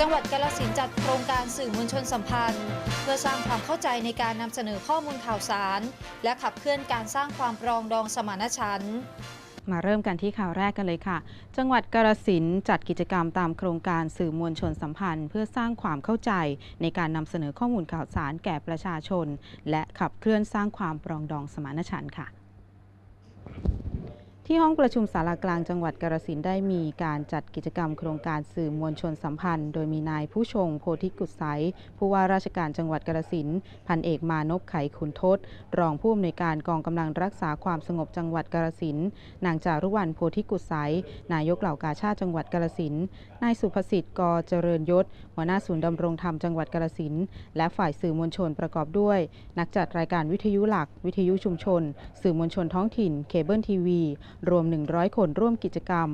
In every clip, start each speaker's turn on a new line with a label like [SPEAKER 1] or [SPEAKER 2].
[SPEAKER 1] จังหวัดกาฬสินจัดโครงการสื่อมวลชนสัมพันธ์ เพื่อสร้างความเข้าใจในการนำเสนอข้อมูลข่าวสาร และขับเคลื่อนการสร้างความปรองดองสมานฉันท์
[SPEAKER 2] มาเริ่มกันที่ข่าวแรกกันเลยค่ะ จังหวัดกาฬสินจัดกิจกรรมตามโครงการสื่อมวลชนสัมพันธ์ เพื่อสร้างความเข้าใจในการนำเสนอข้อมูลข่าวสารแก่ประชาชน และขับเคลื่อนสร้างความปรองดองสมานฉันท์ค่ะ ที่ห้องประชุมศาลากลางจังหวัดกาฬสินได้มีการจัดกิจกรรมโครงการสื่อมวลชนสัมพันธ์ โดยมีนายผู้ชงโพธิกุศไสยผู้ว่าราชการจังหวัดกาฬสินพันเอกมานพไขขุนทศ รองผู้อำนวยการกองกำลังรักษาความสงบจังหวัดกาฬสินนางจารุวรรณโพธิกุศไสยนายกเหล่ากาชาติจังหวัดกาฬสินนายสุภสิทธิ์กเจริญยศ หัวหน้าศูนย์ดำรงธรรมจังหวัดกาฬสินและฝ่ายสื่อมวลชนประกอบด้วย นักจัดรายการวิทยุหลัก วิทยุชุมชน สื่อมวลชนท้องถิ่นเคเบิลทีวีรวม 100 คนร่วมกิจกรรม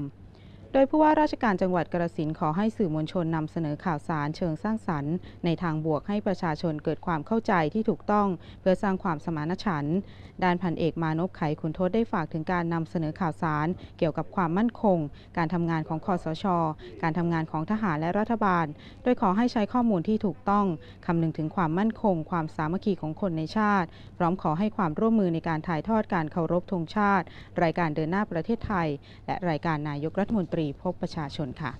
[SPEAKER 2] โดยผู้ว่าราชการจังหวัดกาฬสินขอให้สื่อมวลชนนำเสนอข่าวสารเชิงสร้างสรรค์ ในทางบวกให้ประชาชนเกิดความเข้าใจที่ถูกต้อง เพื่อสร้างความสมานฉันท์ด้านพันเอกมานพไขขุนทศได้ฝากถึงการนำเสนอข่าวสาร เกี่ยวกับความมั่นคง การทำงานของคอสช การทำงานของทหารและรัฐบาล โดยขอให้ใช้ข้อมูลที่ถูกต้องคำนึงถึงความมั่นคง ความสามัคคีของคนในชาติ พร้อมขอให้ความร่วมมือในการถ่ายทอดการเคารพธงชาติ รายการเดินหน้าประเทศไทย และรายการนายกรัฐมนตรีรีพบประชาชนค่ะ